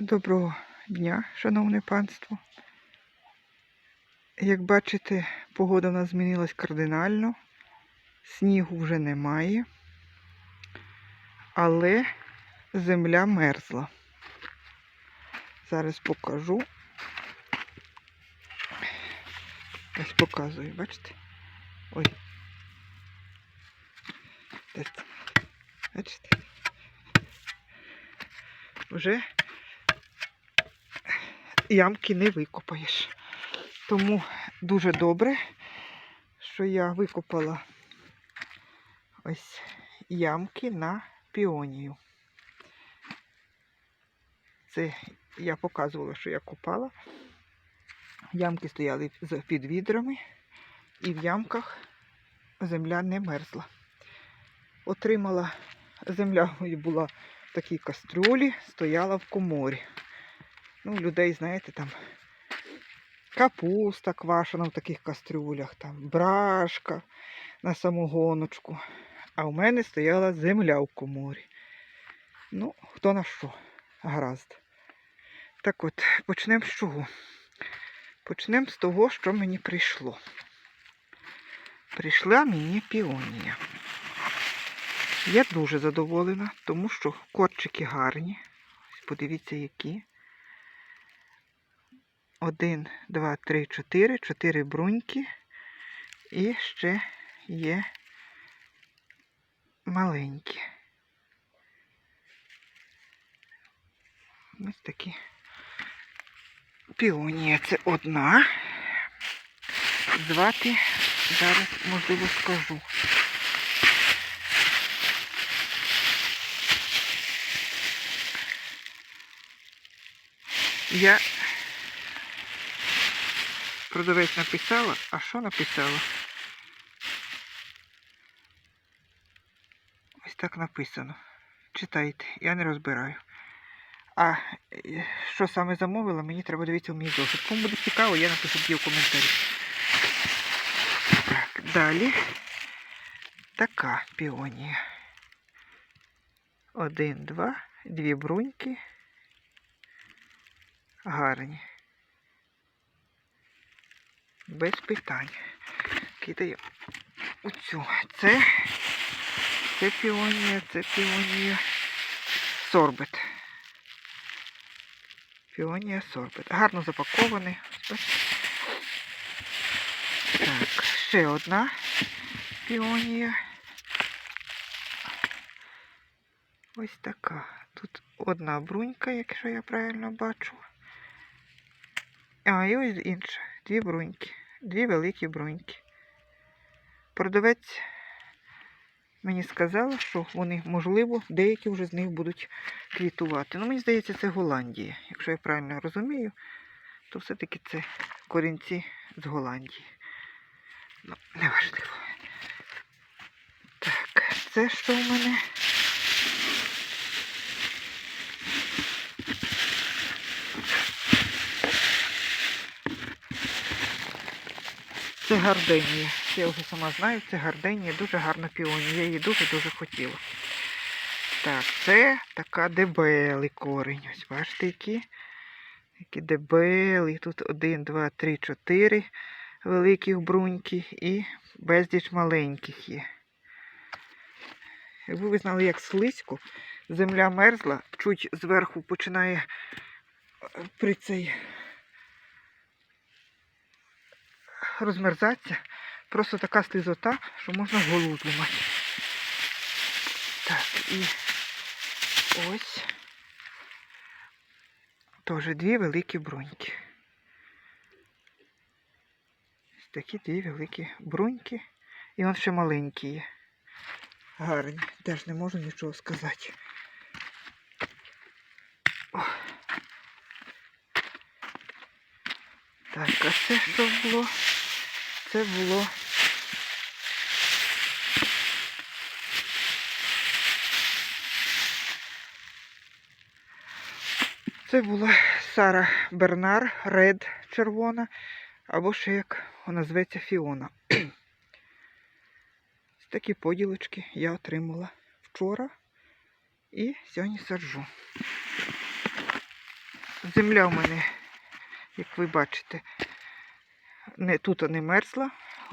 Доброго дня, шановне панство. Як бачите, погода в нас змінилась кардинально. Снігу вже немає, але земля мерзла. Зараз покажу. Ось показую, бачите? Ой. Бачите? Вже ямки не викопаєш. Тому дуже добре, що я викопала ось ямки на піонію. Це я показувала, що я копала. Ямки стояли під відрами, і в ямках земля не мерзла. Отримала земля була в такій кастрюлі, стояла в коморі. Ну, людей, знаєте, там капуста квашена в таких кастрюлях, там брашка на самогоночку. А у мене стояла земля в коморі. Ну, хто на що? Гаразд. Так от, почнемо з чого? Почнемо з того, що мені прийшло. Прийшла мені піонія. Я дуже задоволена, тому що корчики гарні. Подивіться, які. Один, два, три, чотири. Чотири бруньки. І ще є маленькі. Ось такі. Піонія це одна. Звати, зараз, можливо, скажу. Я продавець написала, а що написала? Ось так написано. Читайте, я не розбираю. А е, що саме замовила, мені треба дивитися в мій зошит. Кому буде цікаво, я напишу в коментарі. Так, далі така піонія. Один, два, дві бруньки. Гарні. Без питань. Кидаю оцю. Це, це піонія, це піонія сорбет. Піонія сорбет. Гарно запакований. Так, ще одна піонія. Ось така. Тут одна брунька, якщо я правильно бачу. А, і ось інша. Дві бруньки. Дві великі бруньки. Продавець мені сказала, що вони, можливо, деякі вже з них будуть квітувати. Ну, мені здається, це Голландія. Якщо я правильно розумію, то все-таки це корінці з Голландії. Ну, неважливо. Так, це що в мене? Це гарденія. Я вже сама знаю, це гарденія, дуже гарна піонія. Я її дуже-дуже хотіла. Так, це така дебелий корінь. Ось бачите, які. Які дебелі. Тут один, два, три, чотири великих бруньки і безліч маленьких є. Якби ви знали, як слизько, земля мерзла, чуть зверху починає е, при цей розмерзатися. Просто така слизота, що можна голову зламати. Так, і ось теж дві великі бруньки. Такі дві великі бруньки. І вон ще маленькі є. Гарні. Теж не можу нічого сказати. О. Так, а це що було? Це було. Це була Сара Бернар, Ред червона, або ще як вона зветься Фіона. Такі поділочки я отримала вчора і сьогодні саджу. Земля в мене, як ви бачите, не, тут не мерзла,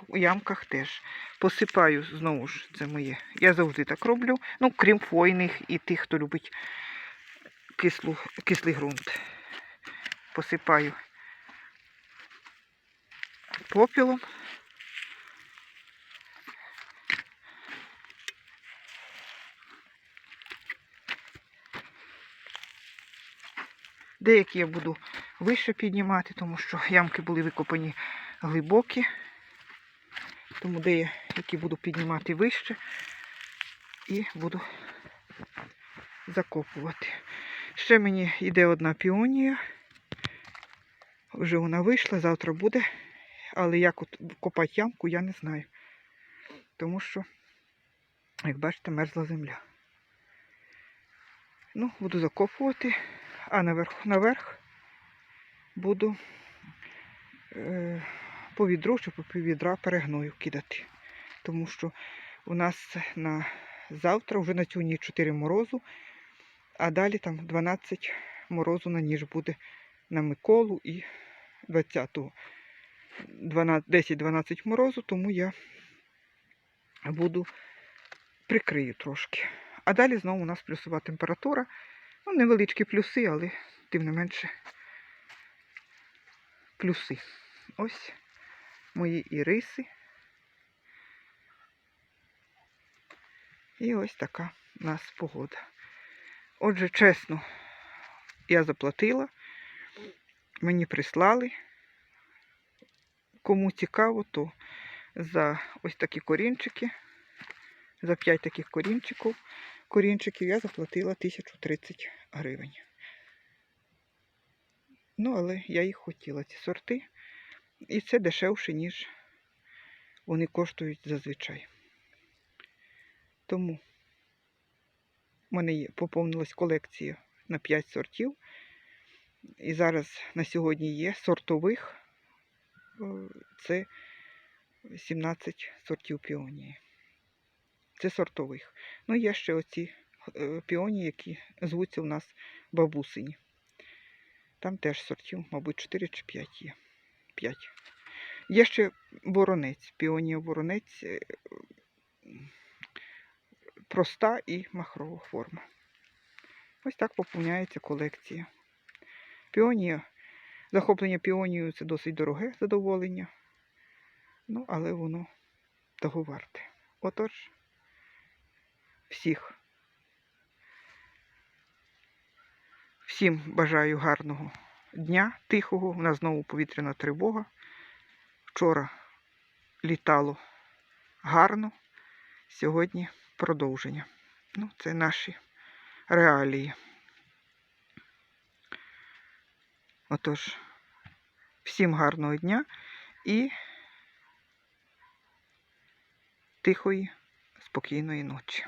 у ямках теж. Посипаю знову ж, це моє. Я завжди так роблю. Ну, крім хвойних і тих, хто любить кислу, кислий ґрунт. Посипаю попілом. Деякі я буду вище піднімати, тому що ямки були викопані глибокі. Тому деякі буду піднімати вище і буду закопувати. Ще мені йде одна піонія. Вже вона вийшла, завтра буде. Але як копати ямку, я не знаю. Тому що, як бачите, мерзла земля. Ну, буду закопувати, а наверх, наверх буду е, по відру чи по піввідра перегною кидати. Тому що у нас на завтра вже на цю ніч 4 морозу, а далі там 12 морозу на ніж буде на Миколу і 20-го. 10-12 морозу, тому я буду прикрию трошки. А далі знову у нас плюсова температура. Ну, невеличкі плюси, але тим не менше плюси. Ось мої іриси. І ось така у нас погода. Отже, чесно, я заплатила, мені прислали. Кому цікаво, то за ось такі корінчики, за 5 таких корінчиків, корінчиків я заплатила 1030 гривень. Ну, але я їх хотіла, ці сорти. І це дешевше, ніж вони коштують зазвичай. Тому в мене поповнилась колекція на 5 сортів. І зараз на сьогодні є сортових. Е, Це 17 сортів піонії. Це сортових. Ну, є ще оці е, піонії, які звуться у нас бабусині. Там теж сортів, мабуть, 4 чи 5 є. 5. Є ще воронець. Піонія воронець е, проста і махрова форма. Ось так поповняється колекція. Піонія. Захоплення піонією це досить дороге задоволення. Ну, але воно того варте. Отож, всіх. Всім бажаю гарного дня, тихого. У нас знову повітряна тривога. Вчора літало гарно, сьогодні продовження. Ну, це наші реалії. Отож, всім гарного дня і тихої, спокійної ночі.